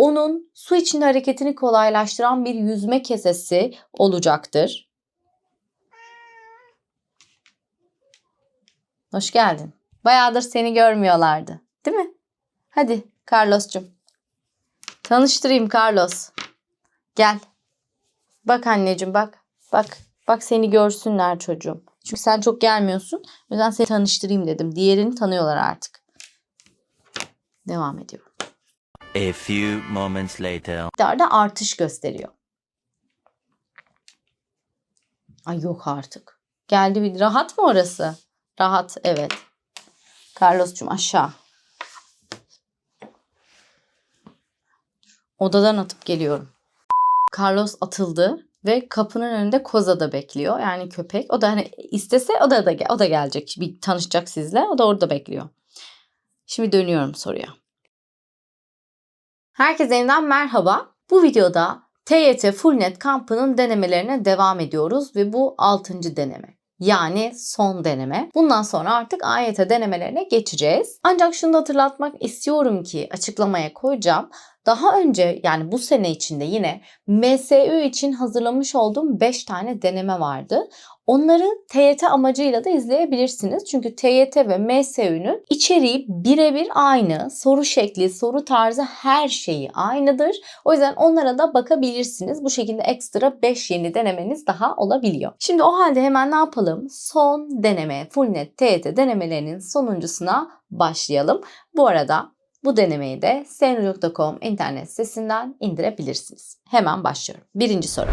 onun su içinde hareketini kolaylaştıran bir yüzme kesesi olacaktır. Hoş geldin. Bayağıdır seni görmüyorlardı. Değil mi? Hadi Carlos'cum. Tanıştırayım Carlos. Gel. Bak anneciğim bak. Bak. Bak seni görsünler çocuğum. Çünkü sen çok gelmiyorsun. O yüzden seni tanıştırayım dedim. Diğerini tanıyorlar artık. Devam ediyorum. A few moments later. miktarda artış gösteriyor. Ay yok artık. Geldi bir rahat mı orası? Rahat evet. Carlos'cum aşağı. Odadan atıp geliyorum. Carlos atıldı ve kapının önünde Koza da bekliyor. Yani köpek. O da hani istese o da, da o da gelecek. Bir tanışacak sizle. O da orada bekliyor. Şimdi dönüyorum soruya. Herkese yeniden merhaba. Bu videoda TYT Fullnet kampının denemelerine devam ediyoruz ve bu 6. deneme. Yani son deneme. Bundan sonra artık AYT denemelerine geçeceğiz. Ancak şunu da hatırlatmak istiyorum ki açıklamaya koyacağım. Daha önce yani bu sene içinde yine MSÜ için hazırlamış olduğum 5 tane deneme vardı. Onları TYT amacıyla da izleyebilirsiniz. Çünkü TYT ve MSÜ'nün içeriği birebir aynı. Soru şekli, soru tarzı her şeyi aynıdır. O yüzden onlara da bakabilirsiniz. Bu şekilde ekstra 5 yeni denemeniz daha olabiliyor. Şimdi o halde hemen ne yapalım? Son deneme, Fullnet TYT denemelerinin sonuncusuna başlayalım. Bu arada bu denemeyi de senro.com internet sitesinden indirebilirsiniz. Hemen başlıyorum. Birinci soru.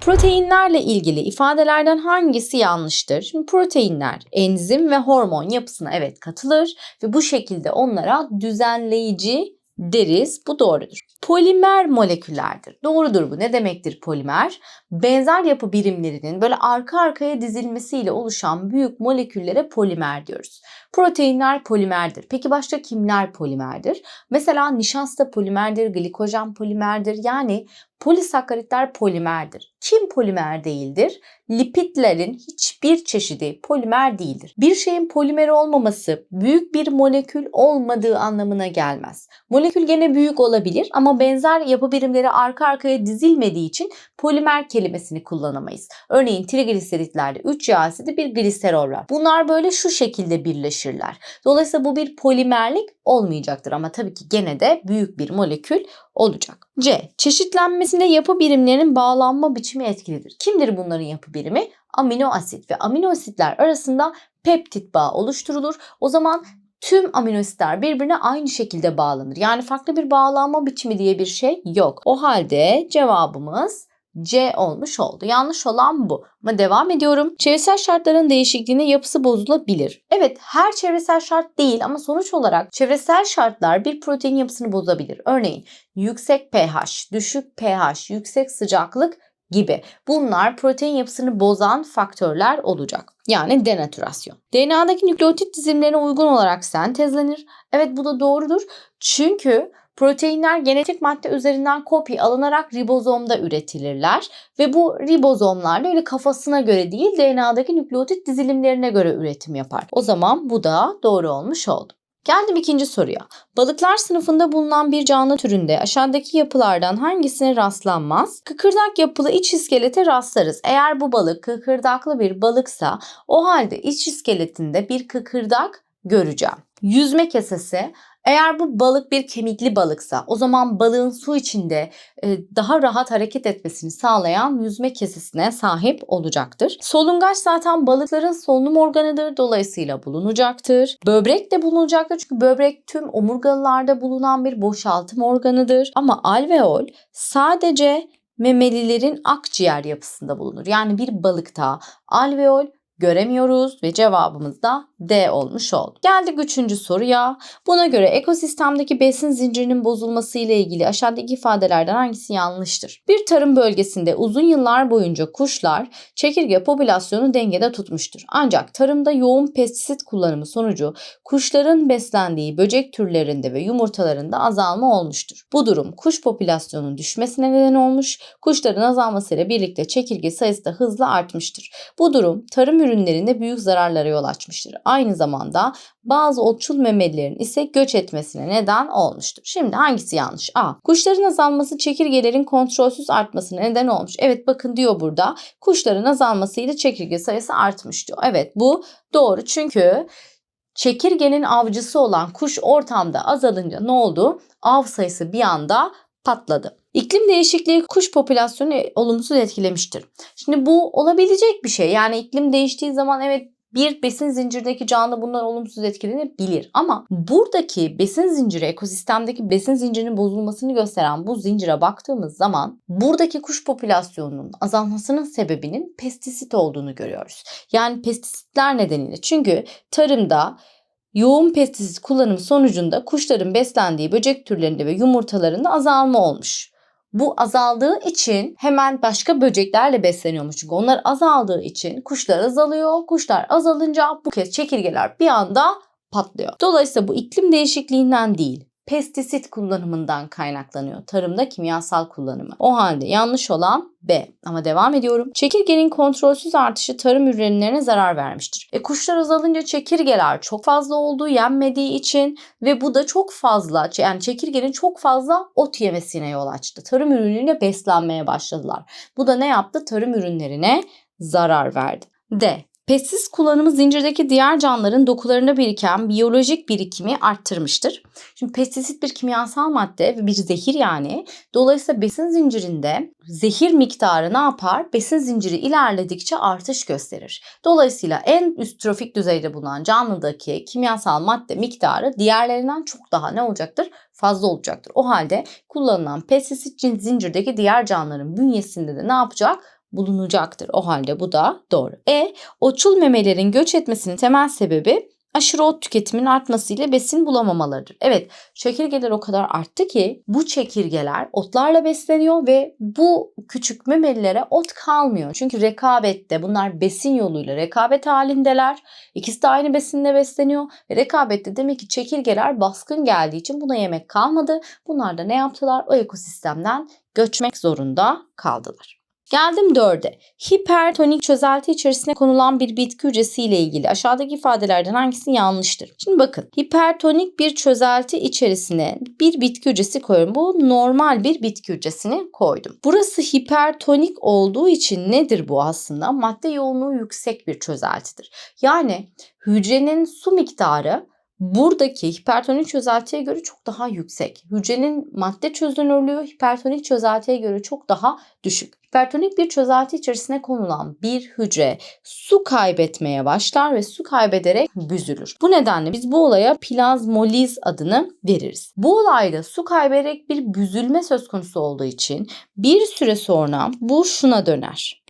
Proteinlerle ilgili ifadelerden hangisi yanlıştır? Şimdi proteinler enzim ve hormon yapısına evet katılır ve bu şekilde onlara düzenleyici deriz. Bu doğrudur. Polimer moleküllerdir. Doğrudur bu. Ne demektir polimer? Benzer yapı birimlerinin böyle arka arkaya dizilmesiyle oluşan büyük moleküllere polimer diyoruz. Proteinler polimerdir. Peki başka kimler polimerdir? Mesela nişasta polimerdir, glikojen polimerdir. Yani polisakkaritler polimerdir. Kim polimer değildir? Lipidlerin hiçbir çeşidi polimer değildir. Bir şeyin polimer olmaması büyük bir molekül olmadığı anlamına gelmez. Molekül gene büyük olabilir ama benzer yapı birimleri arka arkaya dizilmediği için polimer kelimesini kullanamayız. Örneğin trigliseritlerde 3 yağ asidi bir gliserol var. Bunlar böyle şu şekilde birleşirler. Dolayısıyla bu bir polimerlik olmayacaktır ama tabii ki gene de büyük bir molekül olacak. C. Çeşitlenmesinde yapı birimlerinin bağlanma biçimi etkilidir. Kimdir bunların yapı birimi? Amino asit ve amino asitler arasında peptit bağı oluşturulur. O zaman tüm amino asitler birbirine aynı şekilde bağlanır. Yani farklı bir bağlanma biçimi diye bir şey yok. O halde cevabımız C olmuş oldu. Yanlış olan bu. Ama devam ediyorum. Çevresel şartların değişikliğine yapısı bozulabilir. Evet her çevresel şart değil ama sonuç olarak çevresel şartlar bir protein yapısını bozabilir. Örneğin yüksek pH, düşük pH, yüksek sıcaklık gibi. Bunlar protein yapısını bozan faktörler olacak. Yani denatürasyon. DNA'daki nükleotit dizimlerine uygun olarak sentezlenir. Evet bu da doğrudur. Çünkü Proteinler genetik madde üzerinden kopya alınarak ribozomda üretilirler ve bu ribozomlarla öyle kafasına göre değil DNA'daki nükleotit dizilimlerine göre üretim yapar. O zaman bu da doğru olmuş oldu. Geldim ikinci soruya. Balıklar sınıfında bulunan bir canlı türünde aşağıdaki yapılardan hangisine rastlanmaz? Kıkırdak yapılı iç iskelete rastlarız. Eğer bu balık kıkırdaklı bir balıksa o halde iç iskeletinde bir kıkırdak göreceğim. Yüzme kesesi eğer bu balık bir kemikli balıksa o zaman balığın su içinde e, daha rahat hareket etmesini sağlayan yüzme kesesine sahip olacaktır. Solungaç zaten balıkların solunum organıdır dolayısıyla bulunacaktır. Böbrek de bulunacaktır çünkü böbrek tüm omurgalılarda bulunan bir boşaltım organıdır. Ama alveol sadece memelilerin akciğer yapısında bulunur. Yani bir balıkta alveol göremiyoruz ve cevabımız da D olmuş oldu. Geldik üçüncü soruya. Buna göre ekosistemdeki besin zincirinin bozulması ile ilgili aşağıdaki ifadelerden hangisi yanlıştır? Bir tarım bölgesinde uzun yıllar boyunca kuşlar çekirge popülasyonu dengede tutmuştur. Ancak tarımda yoğun pestisit kullanımı sonucu kuşların beslendiği böcek türlerinde ve yumurtalarında azalma olmuştur. Bu durum kuş popülasyonunun düşmesine neden olmuş, kuşların azalmasıyla birlikte çekirge sayısı da hızla artmıştır. Bu durum tarım ürünlerinde büyük zararlara yol açmıştır. Aynı zamanda bazı otçul memelilerin ise göç etmesine neden olmuştur. Şimdi hangisi yanlış? A. Kuşların azalması çekirgelerin kontrolsüz artmasına neden olmuş. Evet bakın diyor burada kuşların azalmasıyla çekirge sayısı artmış diyor. Evet bu doğru çünkü çekirgenin avcısı olan kuş ortamda azalınca ne oldu? Av sayısı bir anda patladı. İklim değişikliği kuş popülasyonu olumsuz etkilemiştir. Şimdi bu olabilecek bir şey. Yani iklim değiştiği zaman evet bir besin zincirdeki canlı bundan olumsuz etkilenebilir. Ama buradaki besin zinciri, ekosistemdeki besin zincirinin bozulmasını gösteren bu zincire baktığımız zaman buradaki kuş popülasyonunun azalmasının sebebinin pestisit olduğunu görüyoruz. Yani pestisitler nedeniyle. Çünkü tarımda yoğun pestisit kullanımı sonucunda kuşların beslendiği böcek türlerinde ve yumurtalarında azalma olmuş. Bu azaldığı için hemen başka böceklerle besleniyormuş. Çünkü onlar azaldığı için kuşlar azalıyor. Kuşlar azalınca bu kez çekirgeler bir anda patlıyor. Dolayısıyla bu iklim değişikliğinden değil, pestisit kullanımından kaynaklanıyor. Tarımda kimyasal kullanımı. O halde yanlış olan B. Ama devam ediyorum. Çekirgenin kontrolsüz artışı tarım ürünlerine zarar vermiştir. E kuşlar azalınca çekirgeler çok fazla olduğu yenmediği için ve bu da çok fazla yani çekirgenin çok fazla ot yemesine yol açtı. Tarım ürünüyle beslenmeye başladılar. Bu da ne yaptı? Tarım ürünlerine zarar verdi. D. Pestisit kullanımı zincirdeki diğer canlıların dokularında biriken biyolojik birikimi arttırmıştır. Şimdi pestisit bir kimyasal madde ve bir zehir yani. Dolayısıyla besin zincirinde zehir miktarı ne yapar? Besin zinciri ilerledikçe artış gösterir. Dolayısıyla en üst trofik düzeyde bulunan canlıdaki kimyasal madde miktarı diğerlerinden çok daha ne olacaktır? Fazla olacaktır. O halde kullanılan pestisit zincirdeki diğer canlıların bünyesinde de ne yapacak? Bulunacaktır. O halde bu da doğru. E. Otçul memelerin göç etmesinin temel sebebi aşırı ot tüketiminin artmasıyla besin bulamamalarıdır. Evet çekirgeler o kadar arttı ki bu çekirgeler otlarla besleniyor ve bu küçük memelilere ot kalmıyor. Çünkü rekabette bunlar besin yoluyla rekabet halindeler. İkisi de aynı besinle besleniyor ve rekabette demek ki çekirgeler baskın geldiği için buna yemek kalmadı. Bunlar da ne yaptılar? O ekosistemden göçmek zorunda kaldılar. Geldim dörde. Hipertonik çözelti içerisine konulan bir bitki hücresi ile ilgili aşağıdaki ifadelerden hangisi yanlıştır? Şimdi bakın hipertonik bir çözelti içerisine bir bitki hücresi koyuyorum. Bu normal bir bitki hücresini koydum. Burası hipertonik olduğu için nedir bu aslında? Madde yoğunluğu yüksek bir çözeltidir. Yani hücrenin su miktarı buradaki hipertonik çözeltiye göre çok daha yüksek. Hücrenin madde çözünürlüğü hipertonik çözeltiye göre çok daha düşük. Hipertonik bir çözelti içerisine konulan bir hücre su kaybetmeye başlar ve su kaybederek büzülür. Bu nedenle biz bu olaya plazmoliz adını veririz. Bu olayda su kaybederek bir büzülme söz konusu olduğu için bir süre sonra bu şuna döner.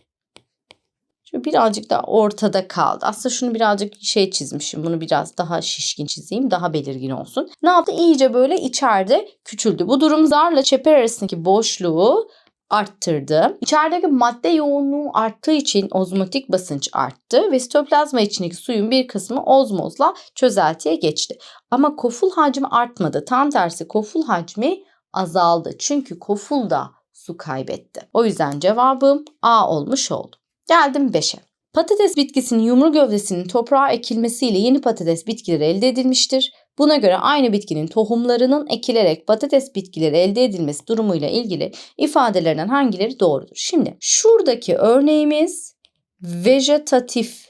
Şu birazcık daha ortada kaldı. Aslında şunu birazcık şey çizmişim. Bunu biraz daha şişkin çizeyim. Daha belirgin olsun. Ne yaptı? İyice böyle içeride küçüldü. Bu durum zarla çeper arasındaki boşluğu arttırdı. İçerideki madde yoğunluğu arttığı için ozmotik basınç arttı ve sitoplazma içindeki suyun bir kısmı ozmozla çözeltiye geçti. Ama koful hacmi artmadı. Tam tersi koful hacmi azaldı. Çünkü koful da su kaybetti. O yüzden cevabım A olmuş oldu. Geldim 5'e. Patates bitkisinin yumru gövdesinin toprağa ekilmesiyle yeni patates bitkileri elde edilmiştir. Buna göre aynı bitkinin tohumlarının ekilerek patates bitkileri elde edilmesi durumuyla ilgili ifadelerden hangileri doğrudur? Şimdi şuradaki örneğimiz vejetatif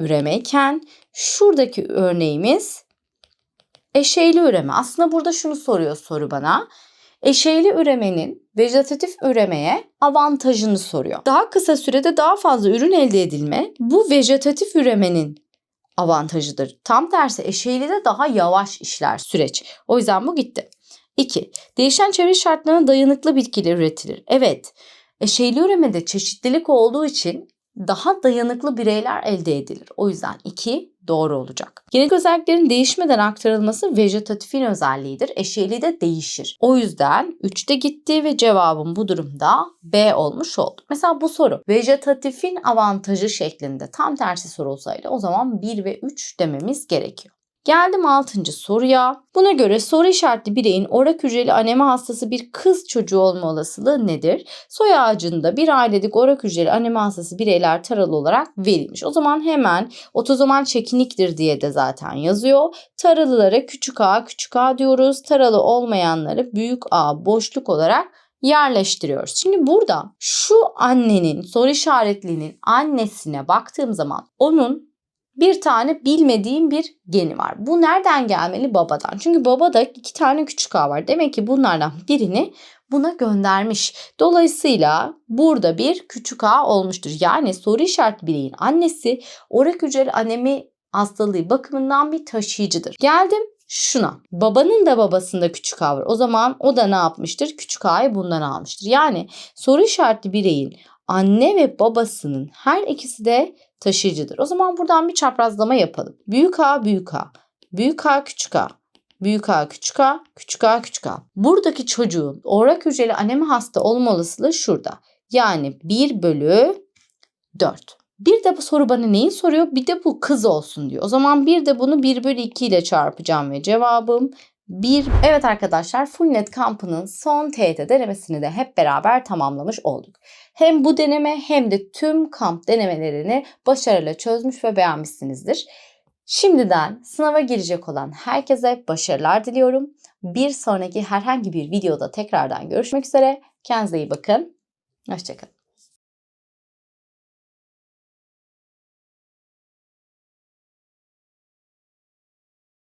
üremeyken şuradaki örneğimiz eşeyli üreme. Aslında burada şunu soruyor soru bana. Eşeyli üremenin vejetatif üremeye avantajını soruyor. Daha kısa sürede daha fazla ürün elde edilme bu vejetatif üremenin avantajıdır. Tam tersi eşeğli de daha yavaş işler süreç. O yüzden bu gitti. 2. Değişen çevre şartlarına dayanıklı bitkiler üretilir. Evet, eşeğli üremede çeşitlilik olduğu için daha dayanıklı bireyler elde edilir. O yüzden 2 doğru olacak. Genetik özelliklerin değişmeden aktarılması vejetatifin özelliğidir. Eşeğli de değişir. O yüzden 3'te gitti ve cevabım bu durumda B olmuş oldu. Mesela bu soru vejetatifin avantajı şeklinde tam tersi soru olsaydı o zaman 1 ve 3 dememiz gerekiyor. Geldim 6. soruya. Buna göre soru işaretli bireyin orak hücreli anemi hastası bir kız çocuğu olma olasılığı nedir? Soy ağacında bir ailedik orak hücreli anemi hastası bireyler taralı olarak verilmiş. O zaman hemen otozomal çekiniktir diye de zaten yazıyor. Taralılara küçük a küçük a diyoruz. Taralı olmayanları büyük a boşluk olarak yerleştiriyoruz. Şimdi burada şu annenin soru işaretlinin annesine baktığım zaman onun bir tane bilmediğim bir geni var. Bu nereden gelmeli? Babadan. Çünkü babada iki tane küçük a var. Demek ki bunlardan birini buna göndermiş. Dolayısıyla burada bir küçük a olmuştur. Yani soru işaretli bireyin annesi orak hücreli anemi hastalığı bakımından bir taşıyıcıdır. Geldim şuna. Babanın da babasında küçük a var. O zaman o da ne yapmıştır? Küçük a'yı bundan almıştır. Yani soru işaretli bireyin anne ve babasının her ikisi de taşıyıcıdır. O zaman buradan bir çaprazlama yapalım. Büyük A büyük A. Büyük A küçük A. Büyük A küçük A, küçük A küçük A. Buradaki çocuğun orak hücreli anemi hasta olma olasılığı şurada. Yani 1 bölü 4. Bir de bu soru bana neyi soruyor? Bir de bu kız olsun diyor. O zaman bir de bunu 1 bölü 2 ile çarpacağım ve cevabım 1. Evet arkadaşlar Fullnet kampının son TET denemesini de hep beraber tamamlamış olduk. Hem bu deneme hem de tüm kamp denemelerini başarıyla çözmüş ve beğenmişsinizdir. Şimdiden sınava girecek olan herkese başarılar diliyorum. Bir sonraki herhangi bir videoda tekrardan görüşmek üzere. Kendinize iyi bakın. Hoşçakalın.